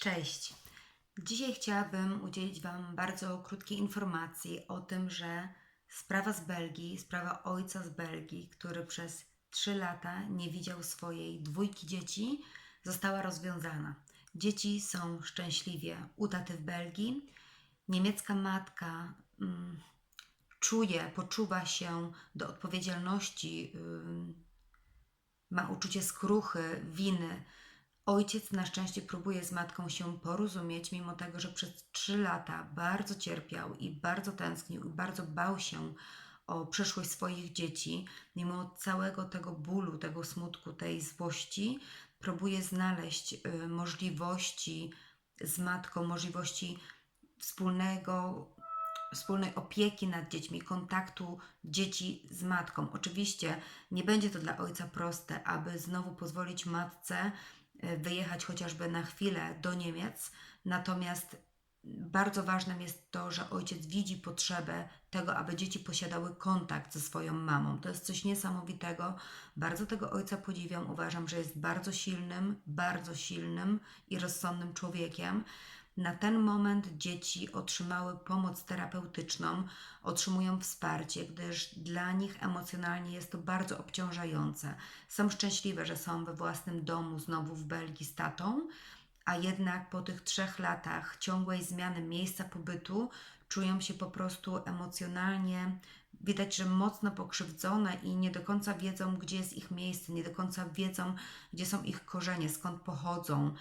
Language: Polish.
Cześć. Dzisiaj chciałabym udzielić Wam bardzo krótkiej informacji o tym, że sprawa z Belgii, sprawa ojca z Belgii, który przez 3 lata nie widział swojej dwójki dzieci, została rozwiązana. Dzieci są szczęśliwie u taty w Belgii. Niemiecka matka mm, czuje, poczuwa się do odpowiedzialności, ym, ma uczucie skruchy, winy. Ojciec na szczęście próbuje z matką się porozumieć, mimo tego, że przez trzy lata bardzo cierpiał i bardzo tęsknił i bardzo bał się o przyszłość swoich dzieci, mimo całego tego bólu, tego smutku, tej złości, próbuje znaleźć y, możliwości z matką, możliwości wspólnego wspólnej opieki nad dziećmi, kontaktu dzieci z matką. Oczywiście nie będzie to dla ojca proste, aby znowu pozwolić matce wyjechać chociażby na chwilę do Niemiec, natomiast bardzo ważnym jest to, że ojciec widzi potrzebę tego, aby dzieci posiadały kontakt ze swoją mamą. To jest coś niesamowitego. Bardzo tego ojca podziwiam. Uważam, że jest bardzo silnym, bardzo silnym i rozsądnym człowiekiem. Na ten moment dzieci otrzymały pomoc terapeutyczną, otrzymują wsparcie, gdyż dla nich emocjonalnie jest to bardzo obciążające. Są szczęśliwe, że są we własnym domu, znowu w Belgii z tatą, a jednak po tych trzech latach ciągłej zmiany miejsca pobytu czują się po prostu emocjonalnie, widać, że mocno pokrzywdzone i nie do końca wiedzą, gdzie jest ich miejsce, nie do końca wiedzą, gdzie są ich korzenie, skąd pochodzą